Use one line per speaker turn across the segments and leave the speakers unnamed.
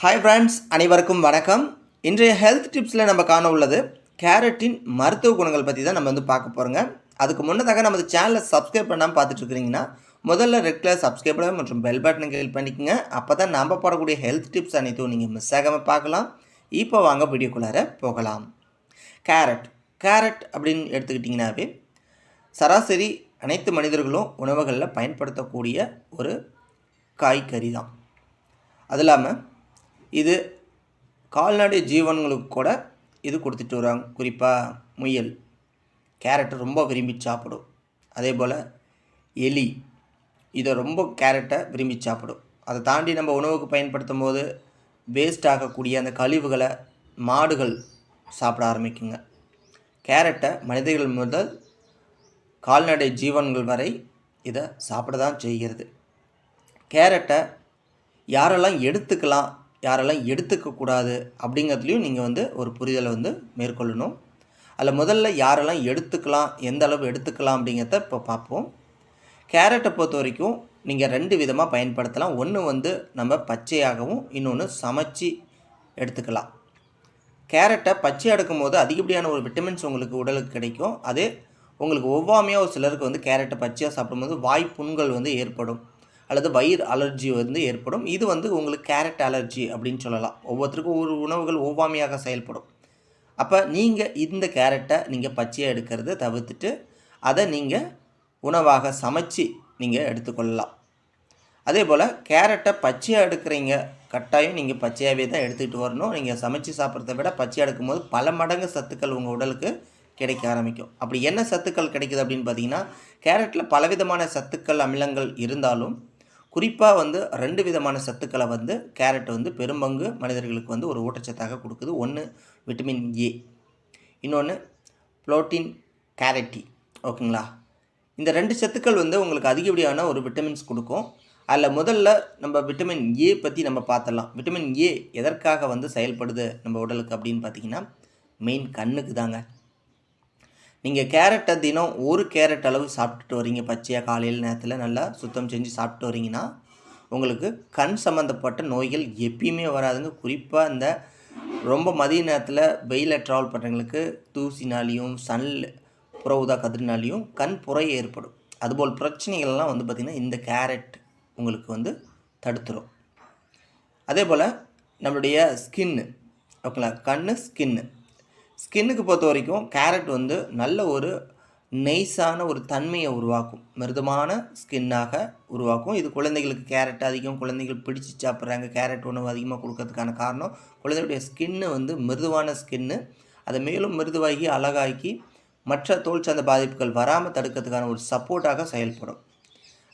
Hi friends அனைவருக்கும் வணக்கம். இன்றைய ஹெல்த் டிப்ஸில் நம்ம காண உள்ளது கேரட்டின் மருத்துவ குணங்கள் பற்றி தான் நம்ம வந்து பார்க்க போகிறோங்க அதுக்கு முன்னதாக நமது சேனலை சப்ஸ்கிரைப் பண்ணாமல் பார்த்துட்ருக்கிறீங்கன்னா முதல்ல ரெட் கலர் சப்ஸ்கிரைப் பண்ண மற்றும் பெல் பட்டனை கிளிக் பண்ணிக்கோங்க. அப்போ தான் நாம் போடக்கூடிய ஹெல்த் டிப்ஸ் அனைத்தும் நீங்கள் மிஸ் ஆகாமல் பார்க்கலாம். இப்போ வாங்க வீடியோக்குள்ளார போகலாம். கேரட் கேரட் அப்படின்னு எடுத்துக்கிட்டிங்கனாவே சராசரி அனைத்து மனிதர்களும் உணவுகளில் பயன்படுத்தக்கூடிய ஒரு காய்கறி தான். அது இல்லாமல் இது கால்நடை ஜீவன்களுக்கு கூட இது கொடுத்துட்டு வராங்க. குறிப்பாக முயல் கேரட்டை ரொம்ப விரும்பி சாப்பிடும். அதே போல் எலி இதை ரொம்ப கேரட்டை விரும்பி சாப்பிடும். அதை தாண்டி நம்ம உணவுக்கு பயன்படுத்தும் போது வேஸ்ட் ஆகக்கூடிய அந்த கழிவுகளை மாடுகள் சாப்பிட ஆரம்பிக்குங்க. கேரட்டை மனிதர்கள் முதல் கால்நடை ஜீவன்கள் வரை இதை சாப்பிட தான் செய்கிறது. கேரட்டை யாரெல்லாம் எடுத்துக்கலாம் யாரெல்லாம் எடுத்துக்கக்கூடாது அப்படிங்கிறதுலையும் நீங்கள் வந்து ஒரு புரிதலை வந்து மேற்கொள்ளணும். அதில் முதல்ல யாரெல்லாம் எடுத்துக்கலாம் எந்த அளவு எடுத்துக்கலாம் அப்படிங்கிறத இப்போ பார்ப்போம். கேரட்டை பொறுத்த வரைக்கும் நீங்கள் ரெண்டு விதமாக பயன்படுத்தலாம். ஒன்று வந்து நம்ம பச்சையாகவும் இன்னொன்று சமைச்சு எடுத்துக்கலாம். கேரட்டை பச்சை எடுக்கும் போது அதிகப்படியான ஒரு விட்டமின்ஸ் உங்களுக்கு உடலுக்கு கிடைக்கும். அதே உங்களுக்கு ஒவ்வாமையாக ஒரு சிலருக்கு வந்து கேரட்டை பச்சையாக சாப்பிடும்போது வாய்ப்புண்கள் வந்து ஏற்படும். அல்லது வயிறு அலர்ஜி வந்து ஏற்படும். இது வந்து உங்களுக்கு கேரட் அலர்ஜி அப்படின்னு சொல்லலாம். ஒவ்வொருத்தருக்கும் ஒரு உணவுகள் ஒவ்வாமையாக செயல்படும். அப்போ நீங்கள் இந்த கேரட்டை நீங்கள் பச்சையாக எடுக்கிறத தவிர்த்துட்டு அதை நீங்கள் உணவாக சமைச்சு நீங்கள் எடுத்துக்கொள்ளலாம். அதே போல் கேரட்டை பச்சையாக எடுக்கிறீங்க. கட்டாயம் நீங்கள் பச்சையாகவே தான் எடுத்துக்கிட்டு வரணும். நீங்கள் சமைச்சு சாப்பிட்றத விட பச்சையாக எடுக்கும்போது பல மடங்கு சத்துக்கள் உங்கள் உடலுக்கு கிடைக்க ஆரம்பிக்கும். அப்படி என்ன சத்துக்கள் கிடைக்குது அப்படின்னு பார்த்தீங்கன்னா கேரட்டில் பலவிதமான சத்துக்கள் அமிலங்கள் இருந்தாலும் குறிப்பாக வந்து ரெண்டு விதமான சத்துக்களை வந்து கேரட் வந்து பெரும்பங்கு மனிதர்களுக்கு வந்து ஒரு ஊட்டச்சத்தாக கொடுக்குது. ஒன்று விட்டமின் ஏ இன்னொன்று புரோட்டீன் கேரட்டி ஓகேங்களா? இந்த ரெண்டு சத்துக்கள் வந்து உங்களுக்கு அதிகப்படியான ஒரு விட்டமின்ஸ் கொடுக்கும். அதில் முதல்ல நம்ம விட்டமின் ஏ பற்றி நம்ம பார்த்துடலாம். விட்டமின் ஏ எதற்காக வந்து செயல்படுது நம்ம உடலுக்கு அப்படின்னு பார்த்தீங்கன்னா மெயின் கண்ணுக்கு தாங்க நீங்கள் கேரட்டை தினம் ஒரு கேரட் அளவு சாப்பிட்டுட்டு வரீங்க. பச்சையாக காலையில் நேரத்தில் நல்லா சுத்தம் செஞ்சு சாப்பிட்டு வரீங்கன்னா உங்களுக்கு கண் சம்மந்தப்பட்ட நோய்கள் எப்பயுமே வராதுங்க. குறிப்பாக இந்த ரொம்ப மதிய நேரத்தில் வெயிலில் ட்ராவல் பண்ணுறவங்களுக்கு தூசினாலையும் சன் புற ஊதா கதிரினாலையும் கண் புறை ஏற்படும். அதுபோல் பிரச்சனைகள்லாம் வந்து பார்த்திங்கன்னா இந்த கேரட் உங்களுக்கு வந்து தடுத்துரும். அதே போல் நம்மளுடைய ஸ்கின்னு ஓகேங்களா? கண் ஸ்கின்னு ஸ்கின்னுக்கு பொறுத்த வரைக்கும் கேரட் வந்து நல்ல ஒரு நெய்ஸான ஒரு தன்மையை உருவாக்கும். மிருதமான ஸ்கின்னாக உருவாக்கும். இது குழந்தைகளுக்கு கேரட் அதிகம் குழந்தைகள் பிடிச்சி சாப்பிட்றாங்க கேரட் உணவு அதிகமாக கொடுக்கறதுக்கான காரணம். குழந்தைகளுடைய ஸ்கின்னு வந்து மிருதுவான ஸ்கின்னு. அதை மேலும் மிருதுவாகி அழகாக்கி மற்ற தோல் சார்ந்த பாதிப்புகள் வராமல் தடுக்கிறதுக்கான ஒரு சப்போர்ட்டாக செயல்படும்.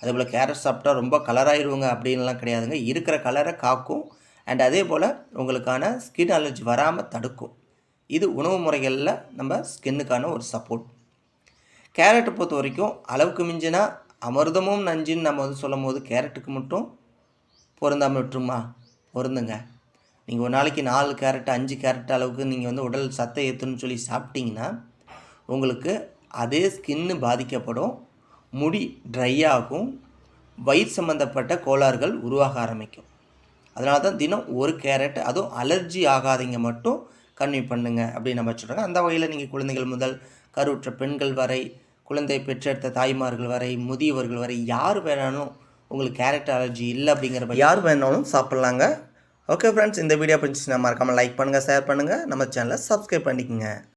அதேபோல் கேரட் சாப்பிட்டா ரொம்ப கலராகிடுவோங்க அப்படின்லாம் கிடையாதுங்க. இருக்கிற கலரை காக்கும். அண்ட் அதே போல் உங்களுக்கான ஸ்கின் அலர்ஜி வராமல் தடுக்கும். இது உணவு முறைகளில் நம்ம ஸ்கின்னுக்கான ஒரு சப்போர்ட் கேரட்டை பொறுத்த வரைக்கும் அளவுக்கு மிஞ்சினா அமிர்தமும் நஞ்சுன்னு நம்ம வந்து சொல்லும் போது கேரட்டுக்கு மட்டும் பொருந்தாமல் விட்டுருமா? பொருந்துங்க. நீங்கள் ஒரு நாளைக்கு நாலு கேரட் அஞ்சு கேரட் அளவுக்கு நீங்கள் வந்து உடல் சத்தை ஏற்றுன்னு சொல்லி சாப்பிட்டீங்கன்னா உங்களுக்கு அதே ஸ்கின்னு பாதிக்கப்படும். முடி ட்ரை ஆகும். வயிறு சம்மந்தப்பட்ட கோளாறுகள் உருவாக ஆரம்பிக்கும். அதனால தான் தினம் ஒரு கேரட் அதுவும் அலர்ஜி ஆகாதீங்க மட்டும் கன்வி பண்ணுங்க அப்படின்னு நம்ம சொல்கிறாங்க அந்த வகையில் நீங்கள் குழந்தைகள் முதல் கருவுற்ற பெண்கள் வரை குழந்தை பெற்றெடுத்த தாய்மார்கள் வரை முதியவர்கள் வரை யார் வேணாலும் உங்களுக்கு கேரட் அலர்ஜி இல்லை அப்படிங்கிற யார் வேணாலும் சாப்பிட்லாங்க. ஓகே ஃப்ரெண்ட்ஸ் இந்த வீடியோ பிடிச்சிச்சுன்னா மறக்காமல் லைக் பண்ணுங்கள் ஷேர் பண்ணுங்கள் நம்ம சேனலை சப்ஸ்கிரைப் பண்ணிக்கோங்க.